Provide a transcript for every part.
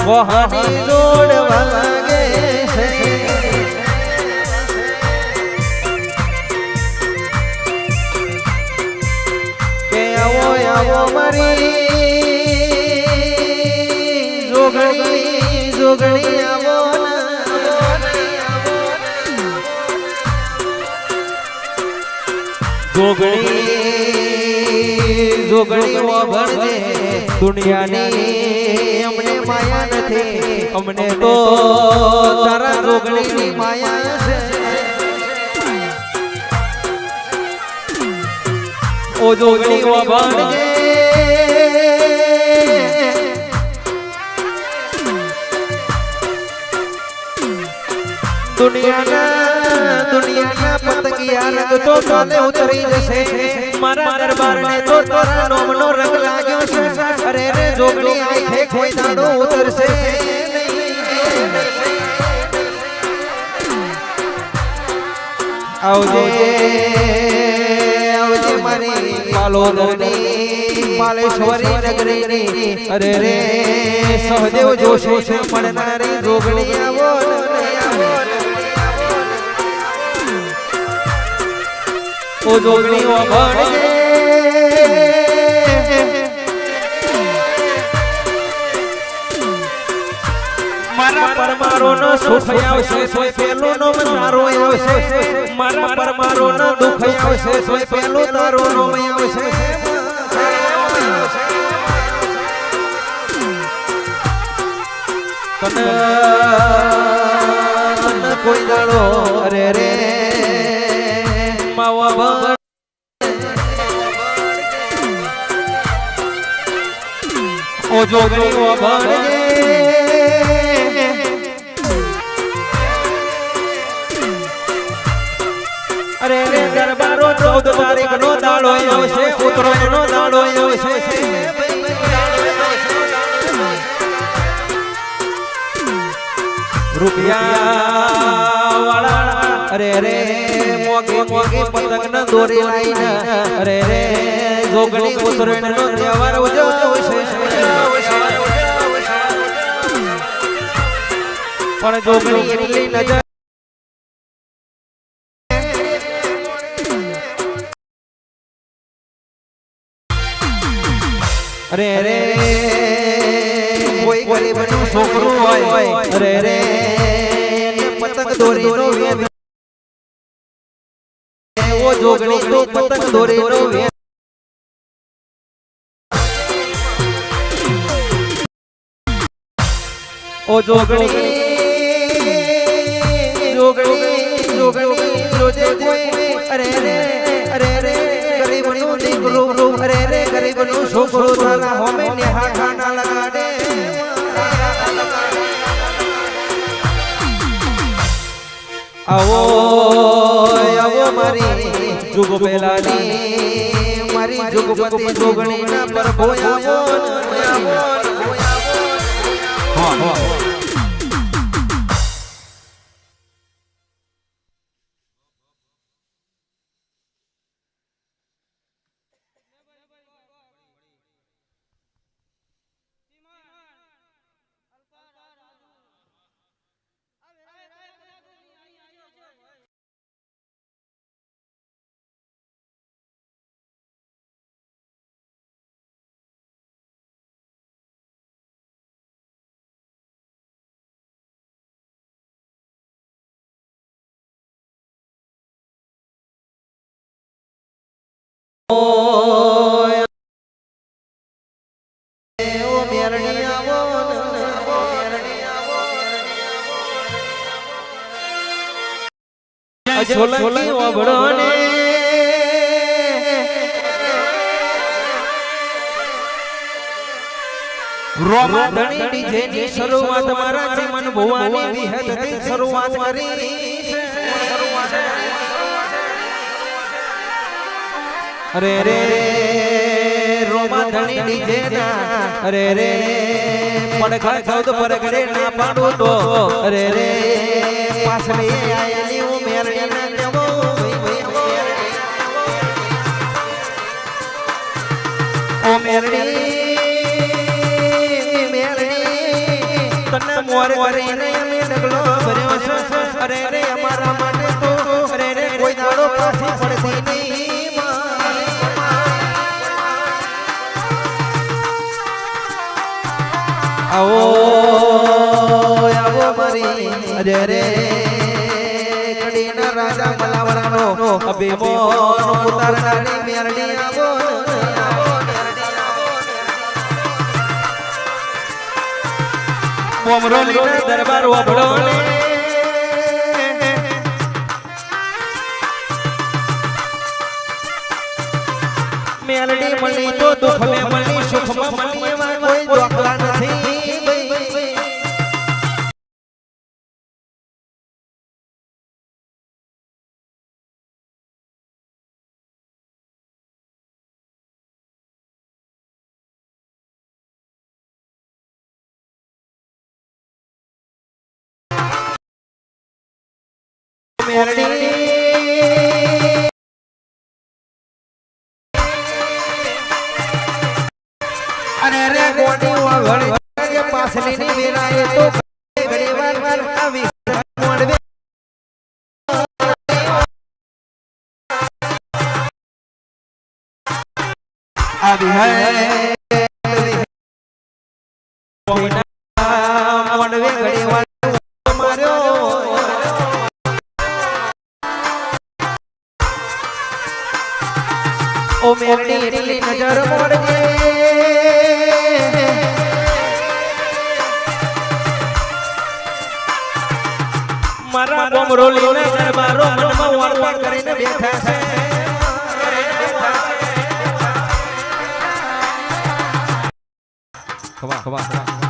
વહાની જોડ વાગે છે કે આવો આવો મારી જોગણી જોગણી આવો જોગણી જોગણી વાભણજે દુનિયાની અમને માયા નથી. અમને તો તારા રોગણીની માયા છે. ઓ જોગણી વાભણજે દુનિયાના રંગ તો કાલે ઉતરી જશે. મારા દરબારને તો તારા નોમનો રંગ લાગ્યો છે. અરે રે જોગણી આંખે કોઈ દાડો ઉતરશે. આવજે. આવજે મારી પાલોદરની પાલેશ્વરી નગરીની અરે રે સહદેવ જોશો છે પડનારી જોગણી આવો ઓ જોગણી વાભણજે મારા પરમારો નો સુખ આવશે તોય પેલો નો તારો આવશે. મારા પરમારો નો તોય પેલો નો આવશે. તને કોઈ દાડો અરે રે. ઓ જોગણી ઓ ભણજે અરે રે દરબારો ચૌદ તારીખ નો દાડો આવશે ઉત્તરાયણ નો દાડો આવશે રૂપિયા વાળા અરે રે મોગી પતંગ ન દોરી અરે રે, જોગણી ઉત્તરાયણ નો તહેવાર પણ જોગણી એટલી નજર અરે રે કોઈ ગરીબનું છોકરું હોય. અરે રે પતંગ દોરીનો એવો જોગણી તો પતંગ દોરીનો વેદ ઓ જોગણી અરે રે અરે રે, ગરીબનું દીકરું અરે રે, ગરીબનું છોકરો તારા હોમે નેહા ખાના લગાડે. આવો આવો મારી જુગ પેલાની મારી જુગપતિ જોગણી ના પ્રભુ આવો આવો હા હા. ને આવો સોલંકી ઓભળો ને રોમા ધણી ડીજે ની શરૂઆત મારા જીવન ભુવાની વિહતથી શરૂઆત કરી. અરે રે ધણી ડીજે ના અરે રે. પડખા ચૌદ પરગડે ના પાડું તો. અરે રે. પાછળ આયેલી આવો આવો મારી રે. રાજા મલાવરાનો મોમરોલીના દરબાર મેલડી મળી તો દુઃખ મળી સુખ મળી કોઈ દોખલા મેરડી અરે રે ગોડી વગડી પાસલી ની વેરાએ તો ઘડી વાર વાર આવી મોડવે આવી હે. મોડવે ઘડી વાર ઓ મેરડી નજર મોડજે મારા બોમરોલી ના દરબારો મનમાં વાળવા કરીને બેઠા છે. ખવા ખવા.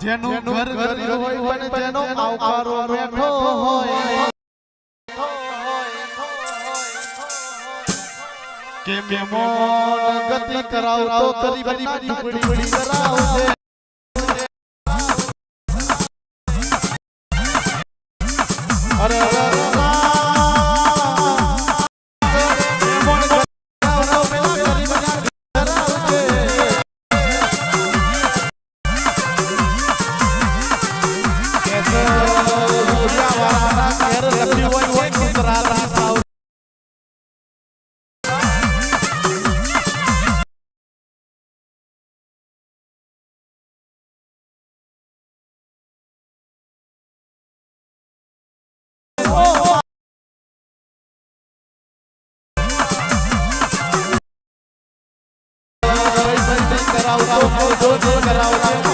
જેનું ઘર ઘર હોય પણ જેનો આવકારો બેઠો હોય. કે મેમોન ગતિ કરાવતો બની બની કરાવજે અરે બોલો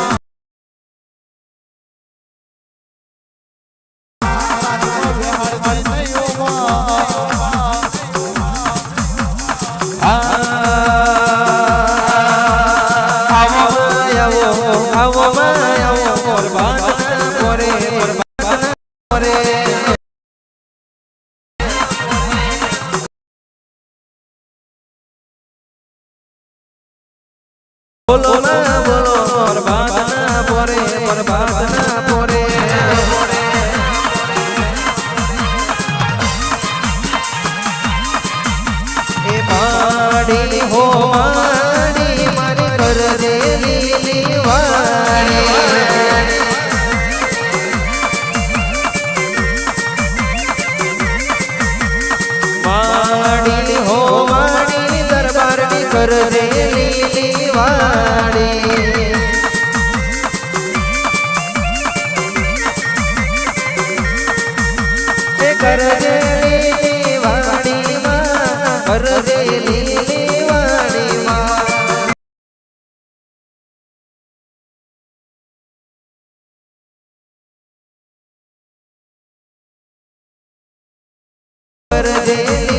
de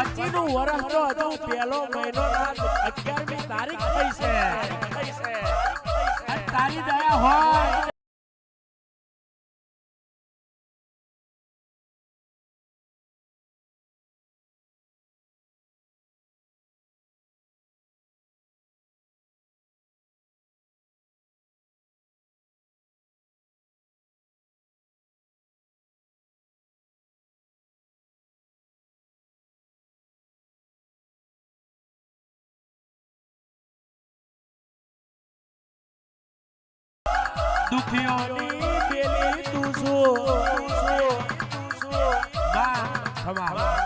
મેલડી. પછીનું વરસ તો હજુ પહેલો મહિનો અગિયારમી તારીખ થઈ છે? તારી દયા હોય. દુખીઓની બેલી તું શું તું શું બા ખમા